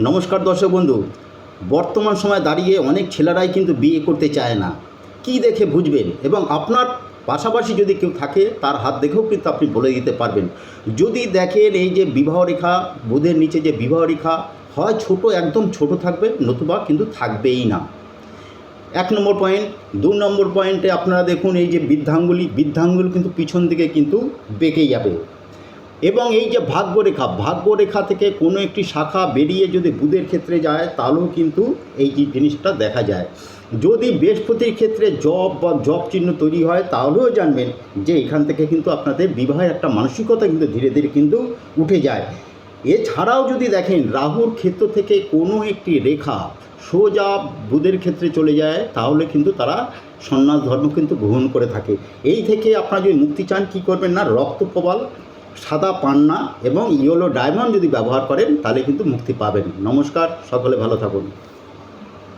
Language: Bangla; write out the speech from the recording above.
নমস্কার দর্শক বন্ধু, বর্তমান সময় দাঁড়িয়ে অনেক ছেলেরাই কিন্তু বিয়ে করতে চায় না। কি দেখে বুঝবেন? এবং আপনার পাশাপাশি যদি কেউ থাকে, তার হাত দেখেও কিন্তু আপনি বলে দিতে পারবেন। যদি দেখেন এই যে বিবাহ রেখা, বুধের নিচে যে বিবাহ রেখা, হয় ছোট, একদম ছোট থাকবে, নতুবা কিন্তু থাকবেই না। এক নম্বর পয়েন্ট দু নম্বর পয়েন্টে আপনারা দেখুন এই যে বৃদ্ধাঙ্গুলি বৃদ্ধাঙ্গুলি কিন্তু পিছন দিকে কিন্তু বেঁকে যাবে। এবং এই যে ভাগ্যরেখা ভাগ্যরেখা থেকে কোনো একটি শাখা বেরিয়ে যদি বুধের ক্ষেত্রে যায়, তাহলেও কিন্তু এই যে জিনিসটা দেখা যায়। যদি বৃহস্পতির ক্ষেত্রে জব বা জব চিহ্ন তৈরি হয়, তাহলেও জানবেন যে এখান থেকে কিন্তু আপনাদের বিবাহের একটা মানসিকতা কিন্তু ধীরে ধীরে কিন্তু উঠে যায়। এছাড়াও যদি দেখেন, রাহুর ক্ষেত্র থেকে কোনো একটি রেখা সোজা বুধের ক্ষেত্রে চলে যায়, তাহলে কিন্তু তারা সন্ন্যাস ধর্ম কিন্তু গ্রহণ করে থাকে। এই থেকে আপনারা যদি মুক্তি চান, কী করবেন না? রক্ত প্রবাল সাদা পান্না এবং ইয়েলো ডায়মন্ড যদি ব্যবহার করেন, তাহলে কিন্তু মুক্তি পাবেন। নমস্কার, সকলে ভালো থাকুন।